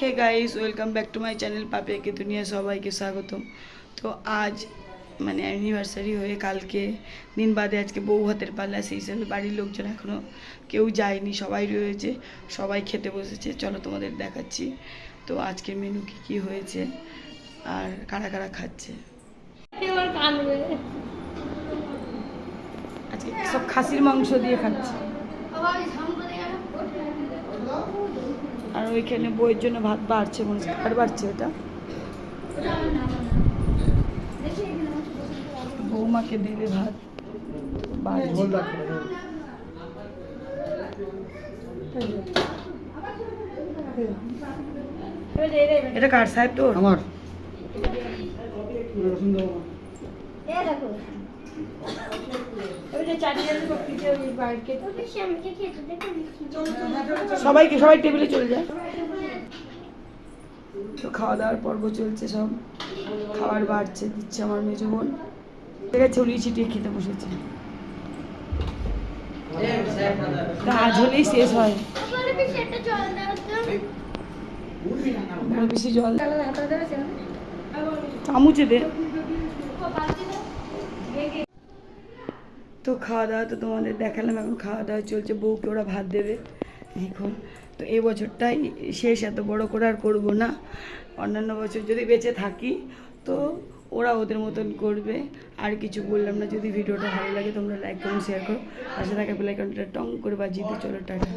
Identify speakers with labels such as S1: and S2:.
S1: Hey guys welcome back to my channel পাপিয়াকে দুনিয়া সবাইকে স্বাগতম। তো আজ মানে অ্যানিভার্সারি হয়ে কালকে, দিন বাদে আজকে বউ হাতের পাল্লা সেই হিসাবে বাড়ির লোকজন এখনও কেউ যায়নি, সবাই রয়েছে, সবাই খেতে বসেছে। চলো তোমাদের দেখাচ্ছি। তো আজকের মেনু কী কী হয়েছে, আর কারা কারা খাচ্ছে? আজকে সব খাসির মাংস দিয়ে খাচ্ছে। ওইখানে বইয়ের জন্য ভাত বাড়ছে মনে হচ্ছে কার বাড়ছে ওটা। বৌমাকে দেবে ভাত বাড়ছে। এটা কার সাহেব তোর?
S2: আমার।
S1: সবাইকে সবাই টেবিলে চলে যায়। তো খাওয়া দাওয়ার পর্ব চলছে সব। খাবার বাড়ছে দিচ্ছে আমার মেজো বোন। থেকে ছড়িয়ে ছিটিয়ে খেতে বসেছে। কাজ হলেই শেষ হয়। বেশি জল চামচে দে। তো খাওয়া দাওয়া তো তোমাদের দেখালাম, এখন খাওয়া দাওয়া চলছে, বউকে ওরা ভাত দেবে এখন। তো এই বছরটাই শেষ, এত বড় করে আর করব না। অন্যান্য বছর যদি বেঁচে থাকি, তো ওরা ওদের মতন করবে। আর কিছু বললাম না, যদি ভিডিওটা ভালো লাগে তোমরা লাইক করুন শেয়ার করো। পাশে থাকা বেলাইকনটা টং করে বাজিয়ে দিই চলো, টাটা।